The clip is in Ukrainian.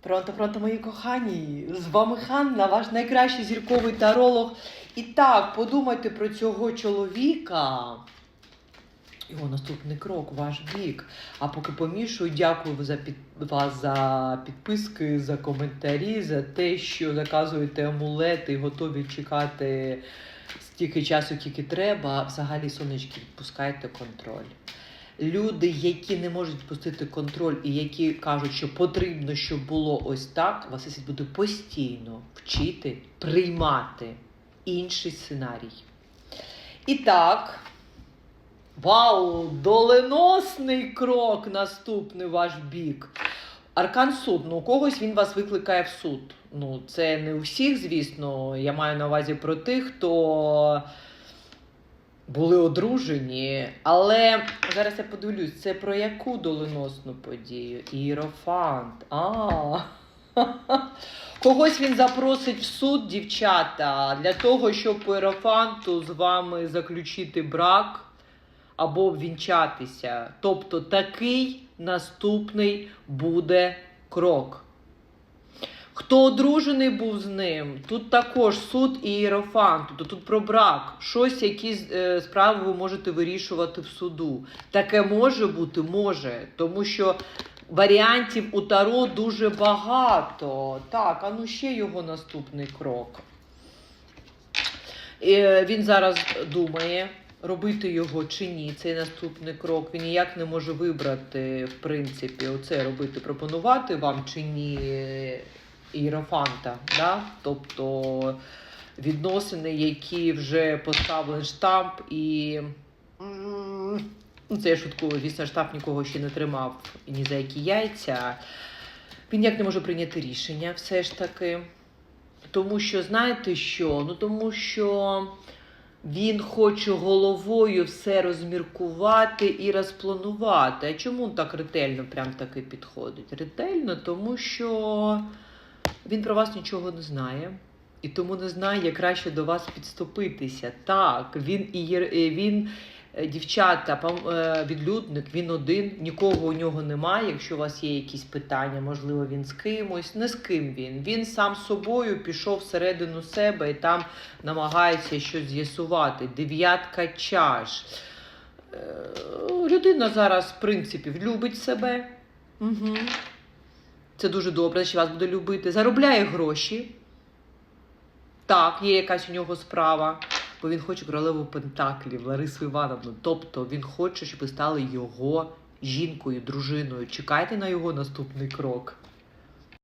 Пронто, пронто, мої кохані! З вами Ханна, ваш найкращий зірковий таролог. І так, подумайте про цього чоловіка. Його наступний крок, ваш бік. А поки помішую, дякую за під... вас за підписки, за коментарі, за те, що заказуєте амулети готові чекати стільки часу, скільки треба. Взагалі, сонечки, відпускайте контроль. Люди, які не можуть відпустити контроль і які кажуть, що потрібно, щоб було ось так, вас буде постійно вчити приймати інший сценарій. І так, вау, доленосний крок наступний ваш бік. Аркан суд. Ну, у когось він вас викликає в суд. Ну, це не у всіх, звісно. Я маю на увазі про тих, хто були одружені. Але зараз я подивлюсь, це про яку доленосну подію? Іерофант. А. Когось він запросить в суд, дівчата, для того, щоб по іерофанту з вами заключити брак або обвінчатися. Тобто такий наступний буде крок. Хто одружений був з ним, тут також суд і іерофант, тобто тут про брак. Щось, якісь е, справи ви можете вирішувати в суду. Таке може бути, може, тому що варіантів у Таро дуже багато. Так, а ну ще його наступний крок. Е, він зараз думає, робити його чи ні, цей наступний крок. Він ніяк не може вибрати, в принципі, оце робити, пропонувати вам чи ні іерофанта. Да? Тобто відносини, які вже поставили штамп і. Ну, це я шуткую, звісно, штамп нікого ще не тримав ні за які яйця. Він ніяк не може прийняти рішення, все ж таки. Тому що, знаєте що? Ну тому що він хоче головою все розміркувати і розпланувати. А чому він так ретельно прям таки підходить? Ретельно, тому що він про вас нічого не знає. І тому не знає, як краще до вас підступитися. Так, він і є- е, він, е, дівчата, е, відлюдник, він один, нікого у нього немає. Якщо у вас є якісь питання, можливо, він з кимось. Не з ким він. Він сам собою пішов всередину себе і там намагається щось з'ясувати. Дев'ятка чаш. Людина зараз, в принципі, любить себе. Угу. Це дуже добре, що вас буде любити. Заробляє гроші. Так, є якась у нього справа, бо він хоче королеву Пентаклів, Ларису Івановну. Тобто він хоче, щоб ви стали його жінкою, дружиною. Чекайте на його наступний крок.